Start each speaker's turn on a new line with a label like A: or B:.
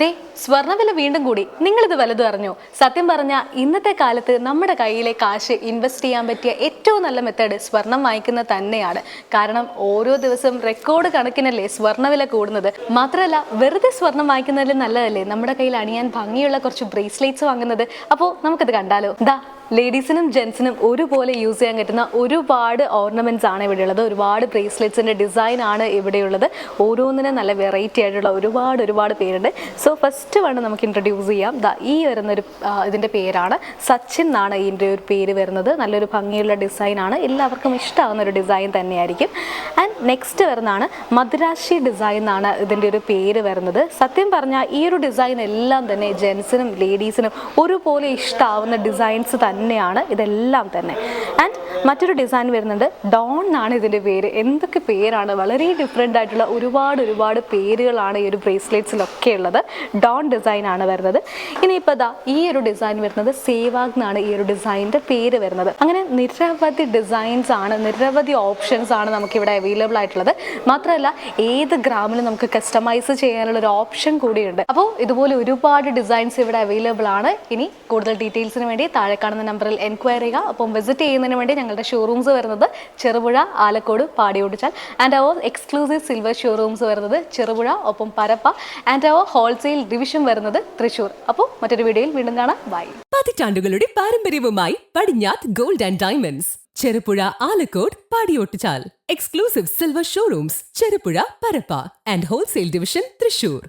A: ദേ സ്വർണവില വീണ്ടും കൂടി. നിങ്ങളിത് വലുതും അറിഞ്ഞോ? സത്യം പറഞ്ഞാൽ ഇന്നത്തെ കാലത്ത് നമ്മുടെ കയ്യിലെ കാശ് ഇൻവെസ്റ്റ് ചെയ്യാൻ പറ്റിയ ഏറ്റവും നല്ല മെത്തേഡ് സ്വർണം വാങ്ങിക്കുന്നത് തന്നെയാണ്. കാരണം ഓരോ ദിവസവും റെക്കോർഡ് കണക്കിനല്ലേ സ്വർണവില കൂടുന്നത്. മാത്രമല്ല വെറുതെ സ്വർണം വാങ്ങിക്കുന്നതിൽ നല്ലതല്ലേ നമ്മുടെ കയ്യിൽ അണിയാൻ ഭംഗിയുള്ള കുറച്ച് ബ്രേസ്ലെറ്റ്സ് വാങ്ങുന്നത്. അപ്പോൾ നമുക്കത് കണ്ടാലോ? ദാ ലേഡീസിനും ജെൻസിനും ഒരുപോലെ യൂസ് ചെയ്യാൻ പറ്റുന്ന ഒരുപാട് ഓർണമെന്റ്സ് ആണ് ഇവിടെയുള്ളത്. ഒരുപാട് ബ്രേസ്ലെറ്റ്സിന്റെ ഡിസൈൻ ആണ് ഇവിടെയുള്ളത്. ഓരോന്നിനും നല്ല വെറൈറ്റി ആയിട്ടുള്ള ഒരുപാട് ഒരുപാട് പേരുണ്ട്. സോ ഫസ്റ്റ് വണ് നമുക്ക് ഇൻട്രൊഡ്യൂസ് ചെയ്യാം. ദാ ഈ വരുന്നൊരു ഇതിന്റെ പേരാണ്. സച്ചിൻ എന്നാണ് ഇതിന്റെ ഒരു പേര് വരുന്നത്. നല്ലൊരു ഭംഗിയുള്ള ഡിസൈൻ ആണ്. എല്ലാവർക്കും ഇഷ്ടമാകുന്ന ഒരു ഡിസൈൻ തന്നെയായിരിക്കും. ആൻഡ് നെക്സ്റ്റ് വരുന്നതാണ് മദ്രാശി ഡിസൈൻ എന്നാണ് ഇതിന്റെ ഒരു പേര് വരുന്നത്. സത്യം പറഞ്ഞാൽ ഈ ഒരു ഡിസൈൻ എല്ലാം തന്നെ ജെൻസിനും ലേഡീസിനും ഒരുപോലെ ഇഷ്ടമാവുന്ന ഡിസൈൻസ് തന്നെയാണ്. ഇതെല്ലാം തന്നെ. ആൻഡ് മറ്റൊരു ഡിസൈൻ വരുന്നുണ്ട്. ഡോൺ എന്നാണ് ഇതിന്റെ പേര്. എന്തൊക്കെ പേരാണ്? വളരെ ഡിഫറെന്റ് ആയിട്ടുള്ള ഒരുപാട് ഒരുപാട് പേരുകളാണ് ഈ ഒരു ബ്രേസ്ലെറ്റ്സിലൊക്കെ ഉള്ളത്. ഡോൺ ഡിസൈൻ ആണ് വരുന്നത്. ഇനിയിപ്പോൾ ദാ ഈ ഒരു ഡിസൈൻ വരുന്നത് സേവാഗ് എന്നാണ് ഈ ഒരു ഡിസൈനിന്റെ പേര് വരുന്നത്. അങ്ങനെ നിരവധി ഡിസൈൻസ് ആണ് നിരവധി ഓപ്ഷൻസ് ആണ് നമുക്കിവിടെ അവൈലബിൾ ആയിട്ടുള്ളത്. മാത്രമല്ല ഏത് ഗ്രാമിലും നമുക്ക് കസ്റ്റമൈസ് ചെയ്യാനുള്ള ഒരു ഓപ്ഷൻ കൂടിയുണ്ട്. അപ്പോൾ ഇതുപോലെ ഒരുപാട് ഡിസൈൻസ് ഇവിടെ അവൈലബിൾ ആണ്. ഇനി കൂടുതൽ ഡീറ്റെയിൽസിന് വേണ്ടി താഴെ കാണുന്ന നമ്പറിൽ എൻക്വയറി ചെയ്യുക. അപ്പം വിസിറ്റ് ചെയ്യുന്നതിന് വേണ്ടി ഞങ്ങളുടെ ഷോറൂംസ് വരുന്നത് Cherupuzha Alakode Padiyottuchal. And our exclusive silver showrooms വരുന്നത് ചെറുപുഴ ഒപ്പം Parappa. And our wholesale division വരുന്നത് തൃശ്ശൂർ അപ്പോൾ മറ്റൊരു വീഡിയോയിൽ വീണ്ടും കാണാം. ബൈ
B: പതിറ്റാണ്ടുകളുടെ പാരമ്പര്യവുമായി Padinjath gold and diamonds Cherupuzha Alakode Padiyottuchal exclusive silver showrooms Cherupuzha Parappa. And wholesale division Thrissur.